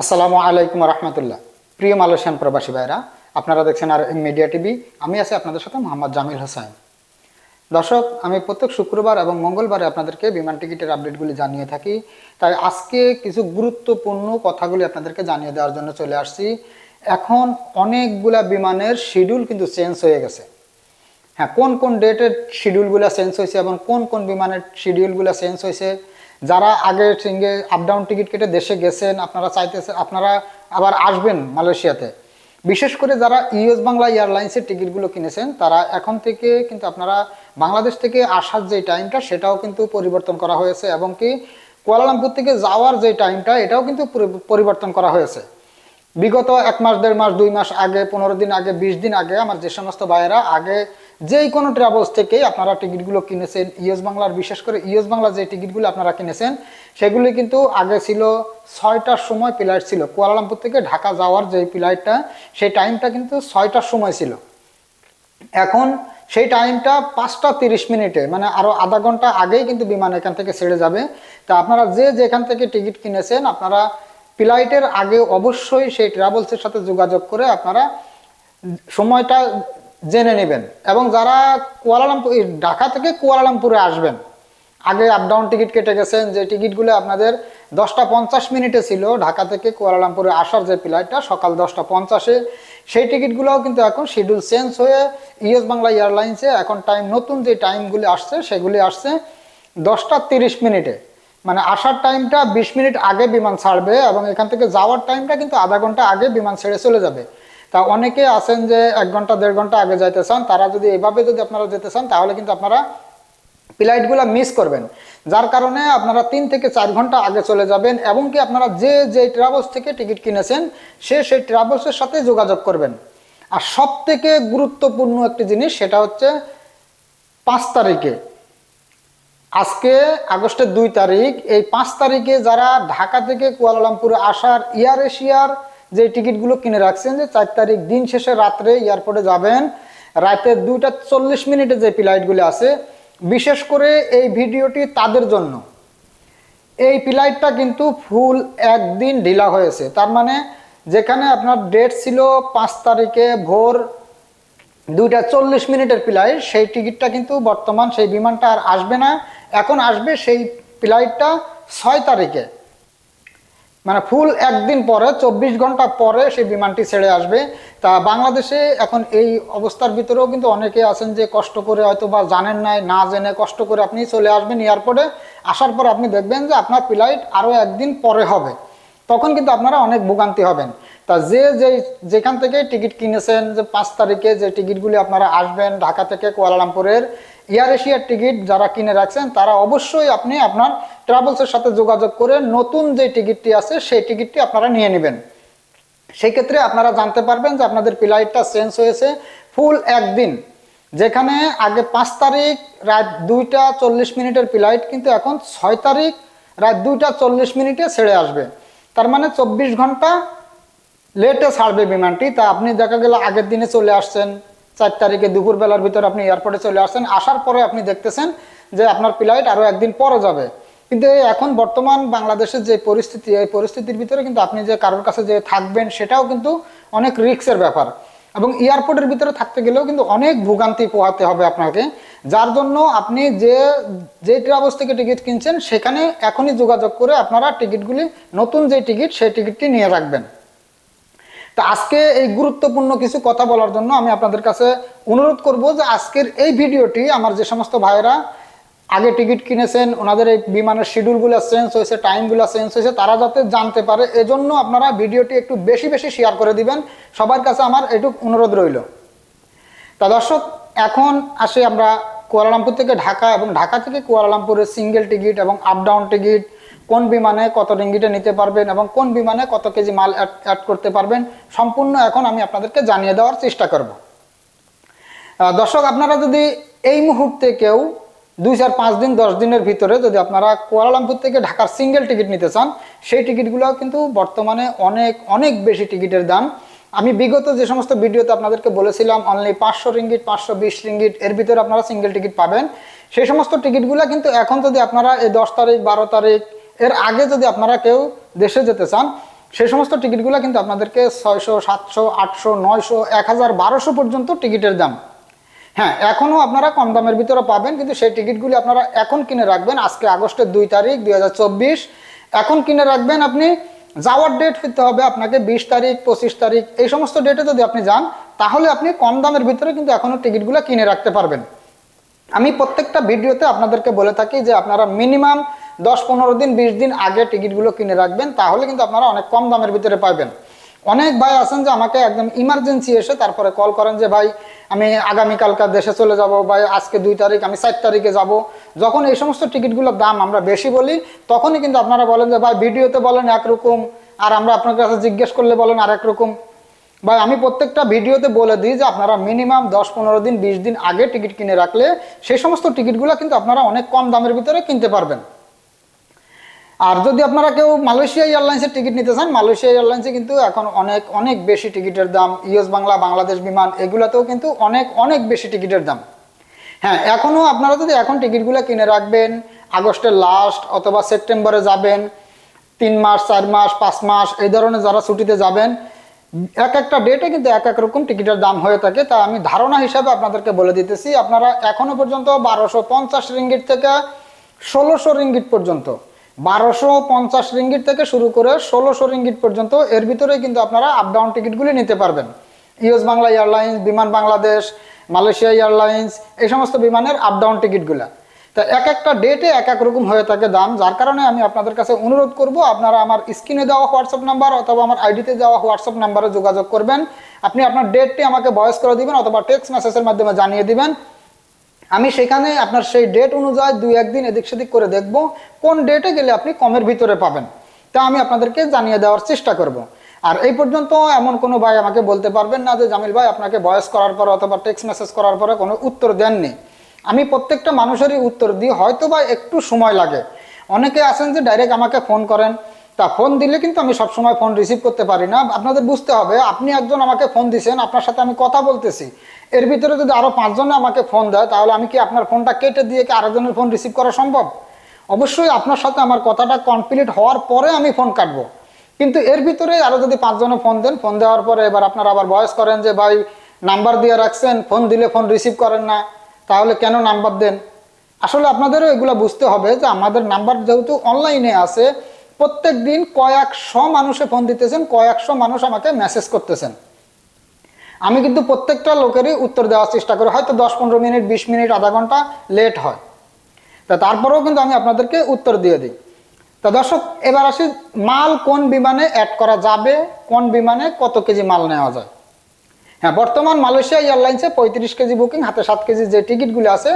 আসসালামু আলাইকুম রহমতুল্লাহ। প্রিয় মালয়েশিয়ান প্রবাসী ভাইরা আপনারা দেখছেন আর মিডিয়া টিভি। আমি আছি আপনাদের সাথে মোহাম্মদ জামিল হোসেন। দর্শক, আমি প্রত্যেক শুক্রবার এবং মঙ্গলবারে আপনাদেরকে বিমান টিকিটের আপডেটগুলি জানিয়ে থাকি। তাই আজকে কিছু গুরুত্বপূর্ণ কথাগুলি আপনাদেরকে জানিয়ে দেওয়ার জন্য চলে আসছি। এখন অনেকগুলা বিমানের শিডিউল কিন্তু চেঞ্জ হয়ে গেছে। হ্যাঁ কোন কোন ডেটের শিডিউলগুলো চেঞ্জ হয়েছে এবং কোন কোন বিমানের শিডিউলগুলো চেঞ্জ হয়েছে? যারা আগে সঙ্গে আপ ডাউন টিকিট কেটে দেশে গেছেন, আপনারা চাইতেছেন আপনারা আবার আসবেন মালয়েশিয়াতে। বিশেষ করে যারা ইউএস বাংলা এয়ারলাইন্সের টিকিটগুলো কিনেছেন, তারা এখন থেকে কিন্তু আপনারা বাংলাদেশ থেকে আসার যে টাইমটা সেটাও কিন্তু পরিবর্তন করা হয়েছে এবং কি কুয়ালালামপুর থেকে যাওয়ার যে টাইমটা এটাও কিন্তু পরিবর্তন করা হয়েছে। বিগত এক মাস, দেড় মাস, দুই মাস আগে, পনেরো দিন আগে, বিশ দিন আগে, আমার যে সমস্ত ভাইয়েরা আগে যেই কোনো ট্রাভেলস থেকেই আপনারা টিকিটগুলো কিনেছেন ইউএস বাংলার, বিশেষ করে ইউএস বাংলার যে টিকিটগুলো আপনারা কিনেছেন, সেগুলি কিন্তু আগে ছিল ছয়টার সময় ফ্লাইট ছিল। কুয়ালালামপুর থেকে ঢাকা যাওয়ার যে ফ্লাইটটা সেই টাইমটা কিন্তু ছয়টার সময় ছিল। এখন সেই টাইমটা পাঁচটা তিরিশ মিনিটে মানে আরও আধা ঘণ্টা আগেই কিন্তু বিমান এখান থেকে ছেড়ে যাবে। তা আপনারা যে যেখান থেকে টিকিট কিনেছেন, আপনারা ফ্লাইটের আগে অবশ্যই সেই ট্রাভেলসের সাথে যোগাযোগ করে আপনারা সময়টা জেনে নেবেন। এবং যারা কুয়ালালামপুর ঢাকা থেকে কুয়ালালামপুরে আসবেন, আগে আপ ডাউন টিকিট কেটে গেছেন, যে টিকিটগুলো আপনাদের দশটা পঞ্চাশ মিনিটে ছিল, ঢাকা থেকে কুয়ালালামপুরে আসার যে ফ্লাইটটা সকাল দশটা পঞ্চাশে, সেই টিকিটগুলোও কিন্তু এখন শিডিউল চেঞ্জ হয়ে ইউএস বাংলা এয়ারলাইন্সে এখন টাইম নতুন যে টাইমগুলি আসছে, সেগুলি আসছে দশটা তিরিশ মিনিটে। মানে আসার টাইমটা বিশ মিনিট আগে বিমান ছাড়বে এবং এখান থেকে যাওয়ার টাইমটা কিন্তু আধা ঘণ্টা আগে বিমান ছেড়ে চলে যাবে। তা অনেকে আছেন যে এক ঘণ্টা, দেড় ঘণ্টা আগে যাইতে চান, তারা যদি এভাবে যদি আপনারা যেতে চান, তাহলে কিন্তু আপনারা ফ্লাইটগুলো মিস করবেন। যার কারণে আপনারা তিন থেকে চার ঘণ্টা আগে চলে যাবেন এবং কি আপনারা যে যে ট্রাভেলস থেকে টিকিট কিনেছেন, সে সেই ট্রাভেলসের সাথে যোগাযোগ করবেন। আর সব থেকে গুরুত্বপূর্ণ একটি জিনিস, সেটা হচ্ছে পাঁচ তারিখে। আজকে আগস্টের দুই তারিখ, এই পাঁচ তারিখে যারা ঢাকা থেকে কুয়ালালামপুরে আসার এয়ার এশিয়ার যে টিকিটগুলো কিনে রাখছেন যে চার তারিখ দিন শেষে রাত্রে এয়ারপোর্টে যাবেন, রাতে দুইটা চল্লিশ মিনিটে যে ফ্লাইটগুলো আছে, বিশেষ করে এই ভিডিওটি তাদের জন্য। এই ফ্লাইটটা কিন্তু ফুল একদিন ঢিলা হয়েছে। তার মানে যেখানে আপনার ডেট ছিল পাঁচ তারিখে ভোর দুইটা চল্লিশ মিনিটের ফ্লাইট, সেই টিকিটটা কিন্তু বর্তমান সেই বিমানটা আর আসবে না। এখন আসবে সেই ফ্লাইটটা ছয় তারিখে। মানে ফুল একদিন পরে, চব্বিশ ঘণ্টা পরে সেই বিমানটি ছেড়ে আসবে। তা বাংলাদেশে এখন এই অবস্থার ভিতরেও কিন্তু অনেকে আছেন যে কষ্ট করে হয়তো বা জানেন নাই, না জেনে কষ্ট করে আপনি চলে আসবেন এয়ারপোর্টে। আসার পর আপনি দেখবেন যে আপনার ফ্লাইট আরও একদিন পরে হবে। তখন কিন্তু আপনারা অনেক ভোগান্তি হবেন। তা যে যে যেখান থেকে টিকিট কিনেছেন, যে পাঁচ তারিখে যে টিকিটগুলি আপনারা আসবেন ঢাকা থেকে কুয়ালালামপুরের এয়ার এশিয়ার টিকিট যারা কিনে রাখছেন, তারা অবশ্যই আপনি আপনার ট্রাভেলসের সাথে যোগাযোগ করে নতুন যে টিকিটটি আছে, সেই টিকিটটি আপনারা নিয়ে নেবেন। সেই ক্ষেত্রে আপনারা জানতে পারবেন যে আপনাদের ফ্লাইটটা চেঞ্জ হয়েছে ফুল একদিন। যেখানে আগে পাঁচ তারিখ রাত দুইটা চল্লিশ মিনিটের ফ্লাইট, কিন্তু এখন ছয় তারিখ রাত দুইটা চল্লিশ মিনিটে ছেড়ে আসবে। তার মানে চব্বিশ ঘণ্টা লেটে ছাড়বে বিমানটি, তা আপনি দেখা গেল আগের দিনে চলে আসছেন, চার তারিখে দুপুরবেলার ভিতরে আপনি এয়ারপোর্টে চলে আসছেন, আসার পরে আপনি দেখতেছেন যে আপনার ফ্লাইট আরও একদিন পরে যাবে। কিন্তু এখন বর্তমান বাংলাদেশের যে পরিস্থিতি, এই পরিস্থিতির ভিতরে কিন্তু আপনি যে কারোর কাছে যে থাকবেন, সেটাও কিন্তু অনেক রিস্কের ব্যাপার। এবং এয়ারপোর্টের ভিতরে থাকতে গেলেও কিন্তু অনেক ভোগান্তি পোহাতে হবে আপনাকে, যার জন্য আপনি যে যে ট্রাভেলস থেকে টিকিট কিনছেন, সেখানে এখনই যোগাযোগ করে আপনারা টিকিটগুলি নতুন যে টিকিট সেই টিকিটটি নিয়ে রাখবেন। তা আজকে এই গুরুত্বপূর্ণ কিছু কথা বলার জন্য আমি আপনাদের কাছে অনুরোধ করব যে আজকের এই ভিডিওটি আমার যে সমস্ত ভাইয়েরা আগে টিকিট কিনেছেন, ওনাদের এই বিমানের শিডিউলগুলো চেঞ্জ হয়েছে টাইমগুলো চেঞ্জ হয়েছে, তারা যাতে জানতে পারে। এজন্য আপনারা ভিডিওটি একটু বেশি বেশি শেয়ার করে দিবেন। সবার কাছে আমার একটু অনুরোধ রইল। তা দর্শক, এখন আসে আমরা কুয়ালালামপুর থেকে ঢাকা এবং ঢাকা থেকে কুয়ালালামপুরের সিঙ্গেল টিকিট এবং আপ ডাউন টিকিট কোন বিমানে কত রিঙ্গিটে নিতে পারবেন এবং কোন বিমানে কত কেজি মাল অ্যাড করতে পারবেন, সম্পূর্ণ এখন আমি আপনাদেরকে জানিয়ে দেওয়ার চেষ্টা করব। দর্শক, আপনারা যদি এই মুহূর্তে কেউ দুই চার পাঁচ দিন, দশ দিনের ভিতরে যদি আপনারা কুয়ালালামপুর থেকে ঢাকার সিঙ্গেল টিকিট নিতে চান, সেই টিকিটগুলো কিন্তু বর্তমানে অনেক অনেক বেশি টিকিটের দাম। আমি বিগত যে সমস্ত ভিডিওতে আপনাদেরকে বলেছিলাম অনলি পাঁচশো রিঙ্গিট, পাঁচশো বিশ রিঙ্গিট, এর ভিতরে আপনারা সিঙ্গেল টিকিট পাবেন। সেই সমস্ত টিকিটগুলো কিন্তু এখন যদি আপনারা এই দশ তারিখ, বারো তারিখ এর আগে যদি আপনারা কেউ দেশে যেতে চান সেই সমস্ত টিকিটগুলো কিন্তু আপনাদেরকে ছয়শো, সাতশো, আটশো, নয়শো, এক হাজার বারোশো পর্যন্ত টিকিটের দাম। হ্যাঁ এখনও আপনারা কম দামের ভিতরে পাবেন, কিন্তু সেই টিকিটগুলি আপনারা এখন কিনে রাখবেন, আজকে আগস্টের দুই তারিখ দু হাজার চব্বিশ। এখন কিনে রাখবেন আপনি, যাওয়ার ডেট হতে হবে আপনাকে বিশ তারিখ, পঁচিশ তারিখ, এই সমস্ত ডেটে যদি আপনি যান, তাহলে আপনি কম দামের ভিতরে কিন্তু এখনও টিকিটগুলো কিনে রাখতে পারবেন। আমি প্রত্যেকটা ভিডিওতে আপনাদেরকে বলে থাকি যে আপনারা মিনিমাম দশ পনেরো দিন, বিশ দিন আগে টিকিটগুলো কিনে রাখবেন, তাহলে কিন্তু আপনারা অনেক কম দামের ভিতরে পাবেন। অনেক ভাই আছেন যে আমাকে একদম ইমার্জেন্সি এসে তারপরে কল করেন যে, ভাই, আমি আগামীকালকার দেশে চলে যাব, ভাই, আজকে দুই তারিখ, আমি চার তারিখে যাব। যখন এই সমস্ত টিকিটগুলোর দাম আমরা বেশি বলি, তখনই কিন্তু আপনারা বলেন যে, ভাই, ভিডিওতে বলেন একরকম, আর আমরা আপনার কাছে জিজ্ঞেস করলে বলেন আর রকম ভাই, আমি প্রত্যেকটা ভিডিওতে বলে দিই যে, আপনারা মিনিমাম দশ পনেরো দিন, বিশ দিন আগে টিকিট কিনে রাখলে সেই সমস্ত টিকিটগুলো কিন্তু আপনারা অনেক কম দামের ভিতরে কিনতে পারবেন। আর যদি আপনারা কেউ মালয়েশিয়া এয়ারলাইন্সের টিকিট নিতে চান, মালয়েশিয়া এয়ারলাইন্সে কিন্তু এখন অনেক অনেক বেশি টিকিটের দাম, ইউএস বাংলা, বাংলাদেশ বিমান, এগুলোতেও কিন্তু অনেক অনেক বেশি টিকিটের দাম। হ্যাঁ এখনও আপনারা যদি এখন টিকিটগুলো কিনে রাখবেন, আগস্টের লাস্ট অথবা সেপ্টেম্বরে যাবেন, তিন মাস, চার মাস, পাঁচ মাস, এই ধরনের যারা ছুটিতে যাবেন, এক একটা ডেটে কিন্তু এক এক রকম টিকিটের দাম হয়ে থাকে। তা আমি ধারণা হিসাবে আপনাদেরকে বলে দিতেছি, আপনারা এখনও পর্যন্ত বারোশো পঞ্চাশ রিঙ্গিট থেকে ষোলোশো রিঙ্গিট পর্যন্ত বারোশো পঞ্চাশ রিঙ্গিট থেকে শুরু করে ষোলোশো রিঙ্গিট পর্যন্ত এর ভিতরে কিন্তু আপনারা আপ ডাউন টিকিটগুলি নিতে পারবেন। ইউএস বাংলা এয়ারলাইন্স বিমান বাংলাদেশ মালয়েশিয়া এয়ারলাইন্স এই সমস্ত বিমানের আপ ডাউন টিকিটগুলো তা এক একটা ডেটে এক এক রকম হয়ে থাকে দাম, যার কারণে আমি আপনাদের কাছে অনুরোধ করব, আপনারা আমার স্ক্রিনে দেওয়া হোয়াটসঅ্যাপ নাম্বার অথবা আমার আইডিতে দেওয়া হোয়াটসঅ্যাপ নাম্বারে যোগাযোগ করবেন। আপনি আপনার ডেটটি আমাকে ভয়েস করে দিবেন অথবা টেক্সট মেসেজের মাধ্যমে জানিয়ে দিবেন। আমি সেখানে আপনার সেই ডেট অনুযায়ী দুই একদিন এদিক সেদিক করে দেখব, কোন ডেটে গেলে আপনি কমের ভিতরে পাবেন। তা আমি আপনাদেরকে জানিয়ে দেওয়ার চেষ্টা করব। আর এই পর্যন্ত এমন কোনো ভাই আমাকে বলতে পারবেন না যে, জামিল ভাই, আপনাকে ভয়েস করার পর অথবা টেক্সট মেসেজ করার পরে কোনো উত্তর দেননি। আমি প্রত্যেকটা মানুষেরই উত্তর দিই হয়তো বা একটু সময় লাগে। অনেকে আছেন যে, ডাইরেক্ট আমাকে ফোন করেন। তা ফোন দিলে কিন্তু আমি সবসময় ফোন রিসিভ করতে পারি না। আপনাদের বুঝতে হবে, আপনি একজন আমাকে ফোন দিছেন, আপনার সাথে আমি কথা বলতেছি। এর ভিতরে যদি আরও পাঁচজনে আমাকে ফোন দেয়, তাহলে আমি কি আপনার ফোনটা কেটে দিয়ে কি আরেকজনের ফোন রিসিভ করা সম্ভব? অবশ্যই আপনার সাথে আমার কথাটা কমপ্লিট হওয়ার পরে আমি ফোন কাটবো। কিন্তু এর ভিতরে আরও যদি পাঁচজনে ফোন দেন ফোন দেওয়ার পরে এবার আপনারা আবার বয়স করেন যে, ভাই নাম্বার দিয়ে রাখছেন ফোন দিলে ফোন রিসিভ করেন না, তাহলে কেন নাম্বার দেন? আসলে আপনাদেরও এগুলো বুঝতে হবে যে, আমাদের নাম্বার যেহেতু অনলাইনে আছে প্রত্যেক দিন কয়েকশো মানুষে ফোন দিতেছেন, কয়েকশো মানুষ আমাকে মেসেজ করতেছেন। আমি কিন্তু প্রত্যেকটা লোকেরই উত্তর দেওয়ার চেষ্টা করি, হয়তো দশ পনেরো মিনিট, বিশ মিনিট, আধা ঘণ্টা লেট হয়। তা তারপরেও কিন্তু আমি আপনাদেরকে উত্তর দিয়ে দিই। তা দর্শক, এবার আসি মাল কোন বিমানে অ্যাড করা যাবে, কোন বিমানে কত কেজি মাল নেওয়া যায়? হ্যাঁ বর্তমান মালয়েশিয়া এয়ারলাইন্সে পঁয়ত্রিশ কেজি বুকিং, হাতে সাত কেজি যে টিকিটগুলো আছে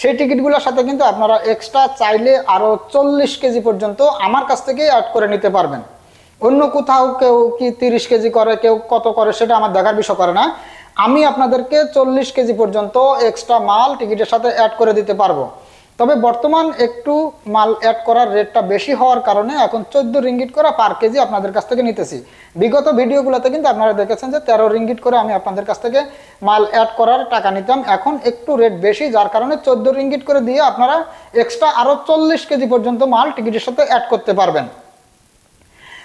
সেই টিকিটগুলোর সাথে কিন্তু আপনারা এক্সট্রা চাইলে আরও চল্লিশ কেজি পর্যন্ত আমার কাছ থেকে অ্যাড করে নিতে পারবেন। অন্য কোথাও কেউ কি তিরিশ কেজি করে, কেউ কত করে সেটা আমার দেখার বিষয় করে না। আমি আপনাদেরকে চল্লিশ কেজি পর্যন্ত এক্সট্রা মাল টিকিটের সাথে অ্যাড করে দিতে পারব। তবে বর্তমান একটু মাল অ্যাড করার রেটটা বেশি হওয়ার কারণে এখন চোদ্দ রিঙ্গিট করে পার কেজি আপনাদের কাছ থেকে নিতেছি। বিগত ভিডিওগুলোতে কিন্তু আপনারা দেখেছেন যে তেরো রিঙ্গিট করে আমি আপনাদের কাছ থেকে মাল অ্যাড করার টাকা নিতাম। এখন একটু রেট বেশি, যার কারণে চোদ্দ রিঙ্গিট করে দিয়ে আপনারা এক্সট্রা আরও চল্লিশ কেজি পর্যন্ত মাল টিকিটের সাথে অ্যাড করতে পারবেন।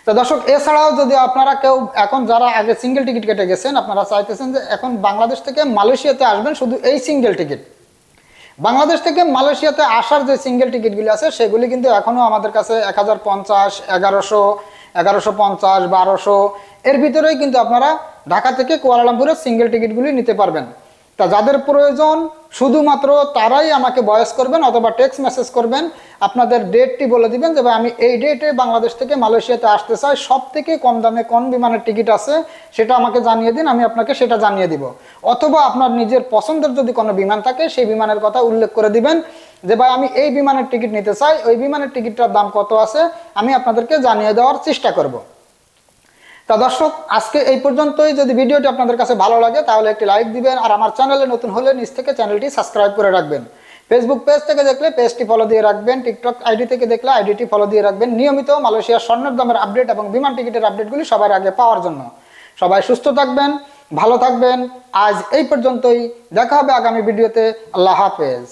তো দর্শক, এছাড়াও যদি আপনারা কেউ এখন যারা আগে সিঙ্গেল টিকিট কেটে গেছেন, আপনারা চাইতেছেন যে এখন বাংলাদেশ থেকে মালয়েশিয়াতে আসবেন শুধু এই সিঙ্গেল টিকিট বাংলাদেশ থেকে মালয়েশিয়াতে আসার যে সিঙ্গেল টিকিটগুলি আছে, সেগুলি কিন্তু এখনও আমাদের কাছে এক হাজার পঞ্চাশ, এগারোশো এগারোশো পঞ্চাশ বারোশো এর ভিতরেই কিন্তু আপনারা ঢাকা থেকে কুয়ালালামপুরের সিঙ্গেল টিকিটগুলি নিতে পারবেন। তা যাদের প্রয়োজন শুধুমাত্র তারাই আমাকে বয়স করবেন অথবা টেক্সট মেসেজ করবেন। আপনাদের ডেটটি বলে দিবেন যে আমি এই ডেটে বাংলাদেশ থেকে মালয়েশিয়াতে আসতে চাই। সব থেকে কম দামে কোন বিমানের টিকিট আছে সেটা আমাকে জানিয়ে দিন, আমি আপনাকে সেটা জানিয়ে দিব। অথবা আপনার নিজের পছন্দের যদি কোনো বিমান থাকে, সেই বিমানের কথা উল্লেখ করে দিবেন যে, ভাই, আমি এই বিমানের টিকিট নিতে চাই। ওই বিমানের টিকিটটার দাম কত আছে? আমি আপনাদেরকে জানিয়ে দেওয়ার চেষ্টা করব। তা দর্শক, আজকে এই পর্যন্তই। যদি ভিডিওটি আপনাদের কাছে ভালো লাগে, তাহলে একটি লাইক দিবেন, আর আমার চ্যানেলে নতুন হলে নিচ থেকে চ্যানেলটি সাবস্ক্রাইব করে রাখবেন। ফেসবুক পেজ থেকে দেখলে পেজটি ফলো দিয়ে রাখবেন, টিকটক আইডি থেকে দেখলে আইডিটি ফলো দিয়ে রাখবেন, নিয়মিত মালয়েশিয়ার স্বর্ণের দামের আপডেট এবং বিমান টিকিটের আপডেটগুলি সবার আগে পাওয়ার জন্য। সবাই সুস্থ থাকবেন, ভালো থাকবেন, আজ এই পর্যন্তই। দেখা হবে আগামী ভিডিওতে। আল্লাহ হাফেজ।